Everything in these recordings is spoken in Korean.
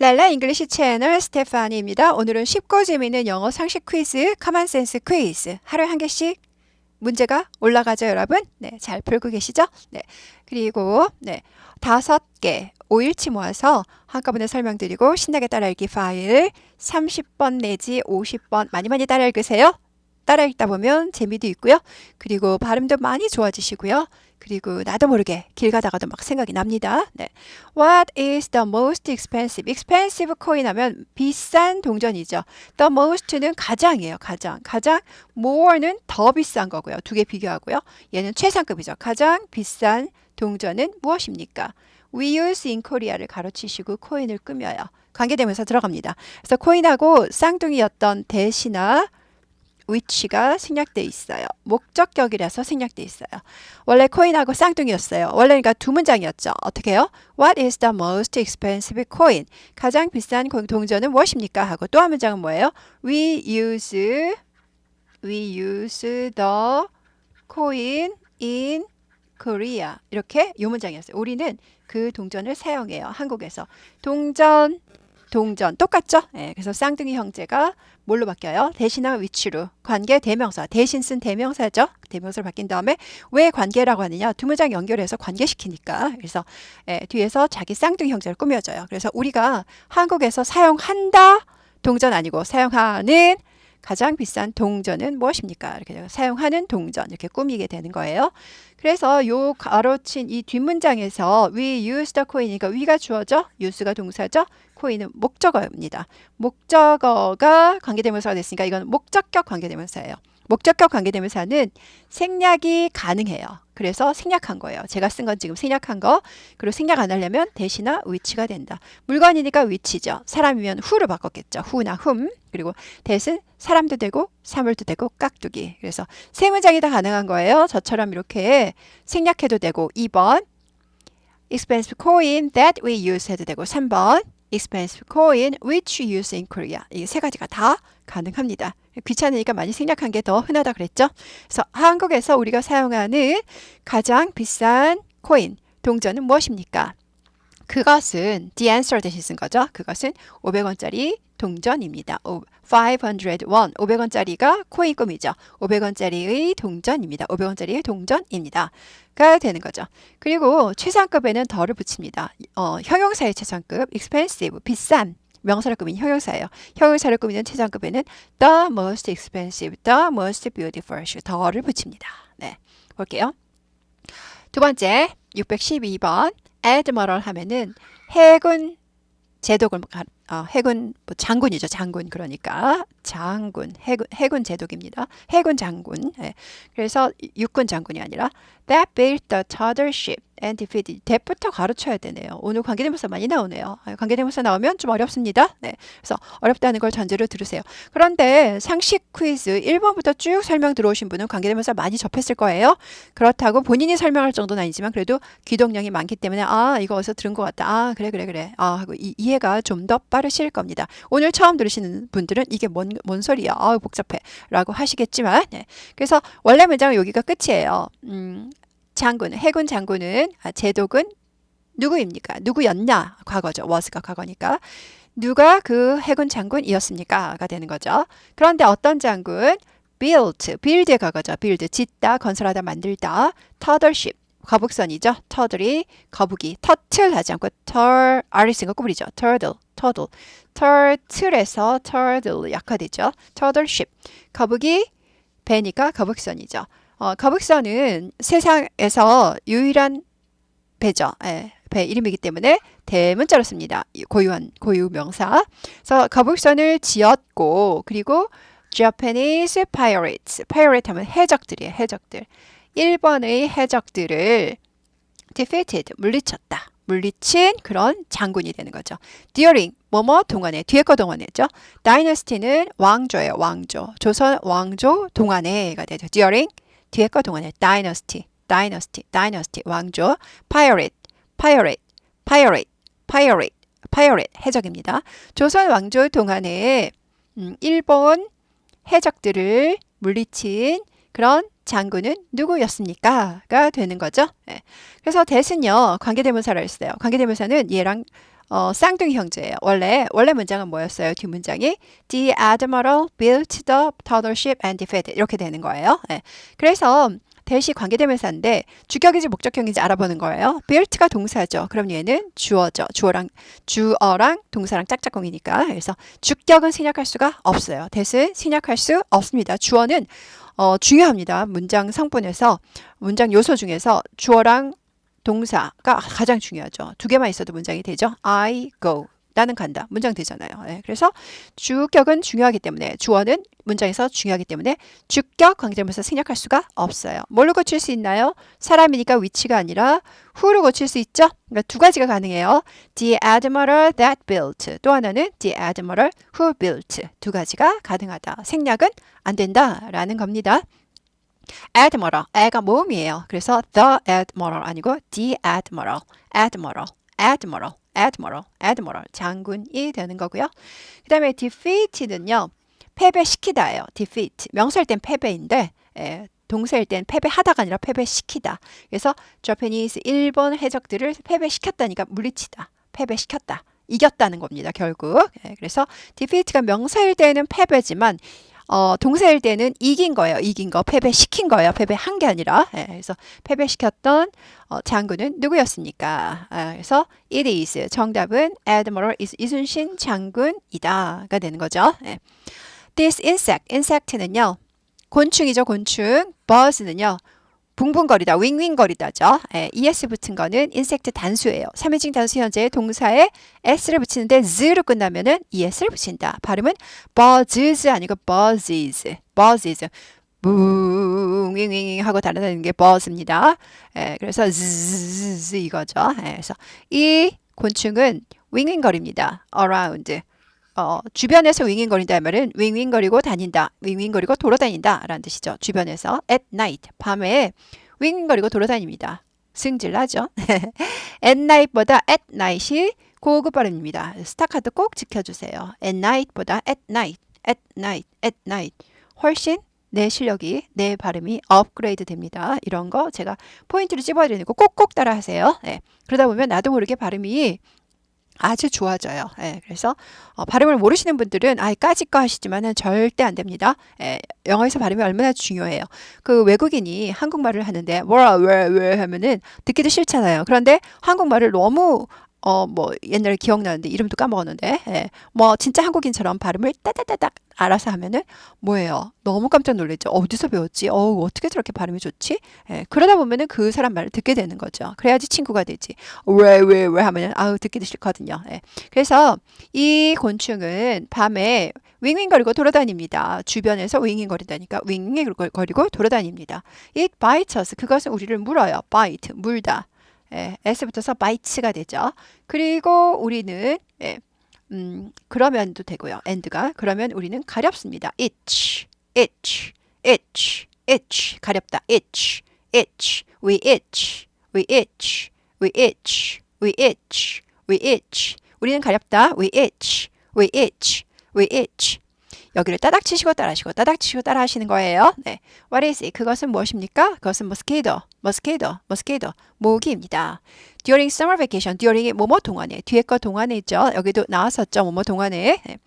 랄라 잉글리시 채널 스테파니입니다. 오늘은 쉽고 재미있는 영어 상식 퀴즈, 커먼센스 퀴즈. 하루에 한 개씩 문제가 올라가죠, 여러분? 네, 잘 풀고 계시죠? 네. 그리고 네. 다섯 개 5일치 모아서 한꺼번에 설명드리고 신나게 따라 읽기 파일 30번 내지 50번 많이 많이 따라 읽으세요. 따라 읽다 보면 재미도 있고요. 그리고 발음도 많이 좋아지시고요. 그리고 나도 모르게 길 가다가도 막 생각이 납니다. 네. What is the most expensive? expensive coin 하면 비싼 동전이죠. The most는 가장이에요. 가장. 가장 more는 더 비싼 거고요. 두 개 비교하고요. 얘는 최상급이죠. 가장 비싼 동전은 무엇입니까? We use in Korea를 가로치시고 코인을 꾸며요. 관계되면서 들어갑니다. 그래서 코인하고 쌍둥이였던 대시나 which가 생략돼 있어요. 목적격이라서 생략돼 있어요. 원래 코인하고 쌍둥이였어요. 원래 그러니까 두 문장이었죠. 어떻게 해요? What is the most expensive coin? 가장 비싼 동전은 무엇입니까? 하고 또 한 문장은 뭐예요? We use we use the coin in Korea. 이렇게 요 문장이었어요. 우리는 그 동전을 사용해요. 한국에서. 동전 동전 똑같죠? 예, 그래서 쌍둥이 형제가 뭘로 바뀌어요? 대신하 위치로 관계 대명사 대신 쓴 대명사죠. 대명사로 바뀐 다음에 왜 관계라고 하느냐? 두 문장 연결해서 관계시키니까. 그래서 예, 뒤에서 자기 쌍둥이 형제를 꾸며줘요. 그래서 우리가 한국에서 사용한다 동전 아니고 사용하는 가장 비싼 동전은 무엇입니까? 이렇게 사용하는 동전 이렇게 꾸미게 되는 거예요. 그래서 요 가로친 이 뒷문장에서 we use the coin이니까 we가 주어져, use가 동사죠. 코인은 목적어입니다. 목적어가 관계대명사가 됐으니까 이건 목적격 관계대명사예요. 목적격 관계대명사는 생략이 가능해요. 그래서 생략한 거예요. 제가 쓴 건 지금 생략한 거. 그리고 생략 안 하려면 대신나 위치가 된다. 물건이니까 위치죠. 사람이면 후로 바꿨겠죠. 후나 흠. 그리고 대신 사람도 되고 사물도 되고 깍두기. 그래서 세 문장이 다 가능한 거예요. 저처럼 이렇게 생략해도 되고 2번 expensive coin that we use 해도 되고 3번 expensive coin which we use in Korea. 이 세 가지가 다 가능합니다. 귀찮으니까 많이 생략한 게 더 흔하다 그랬죠. 그래서 한국에서 우리가 사용하는 가장 비싼 코인, 동전은 무엇입니까? 그것은 the answer 대신 쓴 거죠. 그것은 500원짜리 동전입니다. 500원, 500원짜리가 코인 꿈이죠. 500원짜리의 동전입니다. 500원짜리의 동전입니다. 가 되는 거죠. 그리고 최상급에는 더를 붙입니다. 어, 형용사의 최상급, expensive, 비싼. 명사를 꾸민 형용사예요. 형용사를 꾸미는 최상급에는 the most expensive, the most beautiful 더를 붙입니다. 네, 볼게요. 두 번째, 612번 admiral 하면은 해군 제독을 어, 해군 뭐 장군이죠 장군. 그러니까 장군 해군 해군 제독입니다. 해군 장군. 예. 그래서 육군 장군이 아니라 that built the charter ship and defeated. that부터 가르쳐야 되네요. 오늘 관계대명사 많이 나오네요. 아, 관계대명사 나오면 좀 어렵습니다. 네. 그래서 어렵다는 걸 전제로 들으세요. 그런데 상식 퀴즈 1번부터 쭉 설명 들어오신 분은 관계대명사 많이 접했을 거예요. 그렇다고 본인이 설명할 정도는 아니지만 그래도 기동량이 많기 때문에 아 이거 어디서 들은 것 같다. 아 그래 그래 그래. 아 하고 이, 이해가 좀더 빠르실 겁니다 오늘 처음 들으시는 분들은 이게 뭔, 뭔 소리야? 아 복잡해. 라고 하시겠지만, 네. 그래서 원래 문장은 여기가 끝이에요. 음, 장군, 해군 장군은, 아, 제독은 누구입니까? 누구였냐? 과거죠. was가 과거니까. 누가 그 해군 장군이었습니까? 가 되는 거죠. 그런데 어떤 장군? built, build의 과거죠. build, 짓다, 건설하다, 만들다. 터덜십, 거북선이죠. 터들이 거북이, 터틀 하지 않고 털, R이 쓴거 꾸리죠. turtle, turtle. turtle에서 turtle 약화되죠. turtleship. 거북이, 배니까 거북선이죠. 어, 거북선은 세상에서 유일한 배죠. 예, 배 이름이기 때문에 대문자로 씁니다. 고유한 고유 명사. 그래서 거북선을 지었고 그리고 Japanese pirates. pirate 하면 해적들이에요. 해적들. 일본의 해적들을 defeated 물리쳤다. 물리친 그런 장군이 되는 거죠. during 뭐뭐 동안에 뒤에 거 동안에죠. dynasty는 왕조예요. 왕조. 조선 왕조 동안에가 되죠. during 뒤에 거 동안에 dynasty, dynasty, dynasty 왕조. pirate, pirate, pirate, pirate, pirate 해적입니다. 조선 왕조 동안에 음, 일본 해적들을 물리친 그런 장군은 누구였습니까? 가 되는 거죠. 네. 그래서 대신요 관계대명사를 했어요. 관계대명사는 얘랑 어, 쌍둥이 형제예요. 원래 원래 문장은 뭐였어요? 뒷 문장이 The admiral built the turtle ship and defeated 이렇게 되는 거예요. 예. 그래서 대시 관계대명사인데 주격인지 목적형인지 알아보는 거예요. built가 동사죠. 그럼 얘는 주어죠. 주어랑 주어랑 동사랑 짝짝꿍이니까. 그래서 주격은 생략할 수가 없어요. 대신 생략할 수 없습니다. 주어는 어, 중요합니다. 문장 성분에서 문장 요소 중에서 주어랑 동사가 가장 중요하죠. 두 개만 있어도 문장이 되죠. I go. 나는 간다. 문장 되잖아요. 예, 그래서 주격은 중요하기 때문에 주어는 문장에서 중요하기 때문에 주격 관계대명사 생략할 수가 없어요. 뭘로 고칠 수 있나요? 사람이니까 위치가 아니라 who로 고칠 수 있죠. 그러니까 두 가지가 가능해요. The admiral that built. 또 하나는 the admiral who built. 두 가지가 가능하다. 생략은 안 된다라는 겁니다. admiral, 애가 모음이에요. 그래서 the admiral 아니고 the admiral, admiral, admiral, admiral, admiral 장군이 되는 거고요. 그 다음에 defeat는요. 패배시키다예요. defeat. 명사일 땐 패배인데 예, 동사일 땐 패배하다가 아니라 패배시키다. 그래서 Japanese 일본 해적들을 패배시켰다니까 물리치다. 패배시켰다. 이겼다는 겁니다. 결국. 예, 그래서 defeat가 명사일 때는 패배지만 어, 동사일 때는 이긴 거예요. 이긴 거, 패배시킨 거예요. 패배한 게 아니라. 예, 그래서 패배시켰던 어, 장군은 누구였습니까? 아, 그래서 it is 정답은 Admiral is 이순신 장군이다가 되는 거죠. 예. This insect, insect는요. 곤충이죠, 곤충. buzz는요. 붕붕거리다, 윙윙거리다죠. 예, es 붙은 거는 insect 단수예요. 3인칭 단수 현재 동사에 s를 붙이는데 z로 끝나면은 es를 붙인다. 발음은 buzzes 아니고 buzzes, buzzes. 붕윙윙 하고 달아다니는 게 buzz입니다. 예, 그래서 zzz 이거죠. 예, 그래서 이 곤충은 윙윙거립니다. around. 어, 주변에서 윙윙거린다 말은 윙윙거리고 다닌다, 윙윙거리고 돌아다닌다 라는 뜻이죠. 주변에서 at night, 밤에 윙윙거리고 돌아다닙니다. 승질나죠? at night보다 at night이 고급 발음입니다. 스타카드 꼭 지켜주세요. at night보다 at night, at night, at night 훨씬 내 실력이, 내 발음이 업그레이드 됩니다. 이런 거 제가 포인트를 찝어드리는 거 꼭꼭 따라 하세요. 네. 그러다 보면 나도 모르게 발음이 아주 좋아져요. 예, 그래서 어, 발음을 모르시는 분들은 아예 까짓거 하시지만은 절대 안 됩니다. 예, 영어에서 발음이 얼마나 중요해요. 그 외국인이 한국말을 하는데 뭐라 왜 왜 하면은 듣기도 싫잖아요. 그런데 한국말을 너무 어, 뭐, 옛날에 기억나는데, 이름도 까먹었는데, 예. 뭐, 진짜 한국인처럼 발음을 따다다닥 알아서 하면은, 뭐예요? 너무 깜짝 놀랐죠. 어디서 배웠지? 어우, 어떻게 저렇게 발음이 좋지? 예. 그러다 보면은 그 사람 말을 듣게 되는 거죠. 그래야지 친구가 되지. 왜, 왜, 왜 하면은, 아우, 듣기도 싫거든요. 예. 그래서 이 곤충은 밤에 윙윙거리고 돌아다닙니다. 주변에서 윙윙거린다니까 윙윙거리고 돌아다닙니다. It bites us. 그것은 우리를 물어요. bite, 물다. 예, s 붙어서 bites가 되죠. 그리고 우리는 예, 음, 그러면도 되고요. and가 그러면 우리는 가렵습니다. itch, itch, itch, itch 가렵다. itch, itch, we itch, we itch, we itch, we itch, we itch. 우리는 가렵다. we itch, we itch, we itch. 여기를 따닥 치시고 따라 하시고 따닥 치시고 따라 하시는 거예요. 네. What is it? 그것은 무엇입니까? 그것은 mosquito, mosquito, mosquito, 모기입니다. During summer vacation, during이 뭐뭐 동안에, 뒤에 거 동안에 있죠. 여기도 나왔었죠. 뭐뭐 동안에. 네.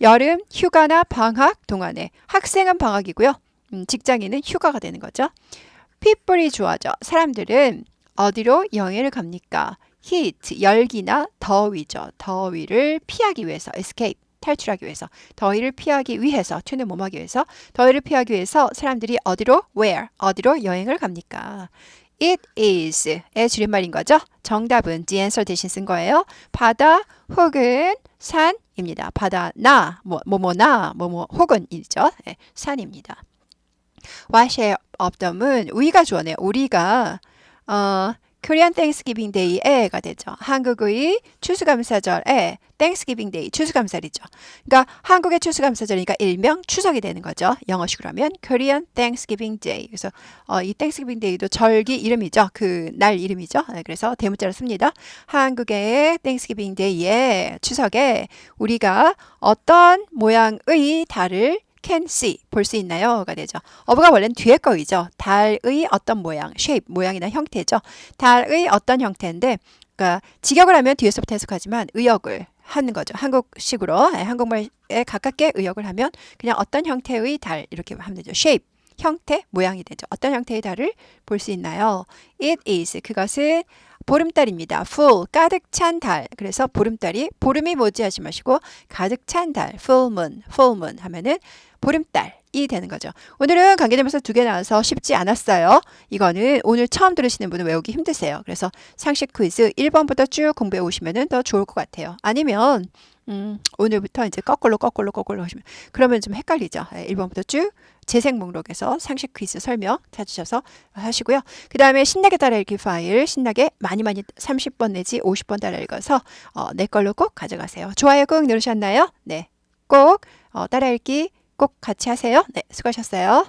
여름 휴가나 방학 동안에. 학생은 방학이고요. 음, 직장인은 휴가가 되는 거죠. people이 좋아져. 사람들은 어디로 여행을 갑니까? heat, 열기나 더위죠. 더위를 피하기 위해서 escape. 탈출하기 위해서 더위를 피하기 위해서 튜는 몸하기 위해서 더위를 피하기 위해서 사람들이 어디로 where 어디로 여행을 갑니까? It is의 줄임말인 거죠. 정답은 the answer 대신 쓴 거예요. 바다 혹은 산입니다. 바다나 뭐 뭐뭐나 뭐뭐 혹은이죠. 네, 산입니다. Wash of the은 우리가 좋아해요. 우리가 어 Korean Thanksgiving Day에가 되죠. 한국의 추수감사절에 Thanksgiving Day 추수감사리죠. 그러니까 한국의 추수감사절이니까 일명 추석이 되는 거죠. 영어식으로 하면 Korean Thanksgiving Day. 그래서 어, 이 Thanksgiving Day도 절기 이름이죠. 그 날 이름이죠. 네, 그래서 대문자로 씁니다. 한국의 Thanksgiving Day에 추석에 우리가 어떤 모양의 달을 can see 볼 수 있나요?가 되죠. 어부가 원래는 뒤에 거이죠. 달의 어떤 모양, shape 모양이나 형태죠. 달의 어떤 형태인데 그러니까 직역을 하면 뒤에서부터 해석하지만 의역을 하는 거죠. 한국식으로 예, 한국말에 가깝게 의역을 하면 그냥 어떤 형태의 달 이렇게 하면 되죠. shape 형태 모양이 되죠. 어떤 형태의 달을 볼 수 있나요? It is 그것은 보름달입니다. full 가득 찬 달. 그래서 보름달이 보름이 뭐지 하지 마시고 가득 찬 달. full moon, full moon 하면은 보름달이 되는 거죠. 오늘은 관계대명사 두 개 나와서 쉽지 않았어요. 이거는 오늘 처음 들으시는 분은 외우기 힘드세요. 그래서 상식 퀴즈 1번부터 쭉 공부해 오시면 더 좋을 것 같아요. 아니면 음, 오늘부터 이제 거꾸로 거꾸로 거꾸로 하시면 그러면 좀 헷갈리죠. 예, 1번부터 쭉 재생 목록에서 상식 퀴즈 설명 찾으셔서 하시고요. 그 다음에 신나게 따라 읽기 파일 신나게 많이 많이 30번 내지 50번 따라 읽어서 어, 내 걸로 꼭 가져가세요. 좋아요 꼭 누르셨나요? 네. 꼭 어, 따라 읽기 꼭 같이 하세요. 네, 수고하셨어요.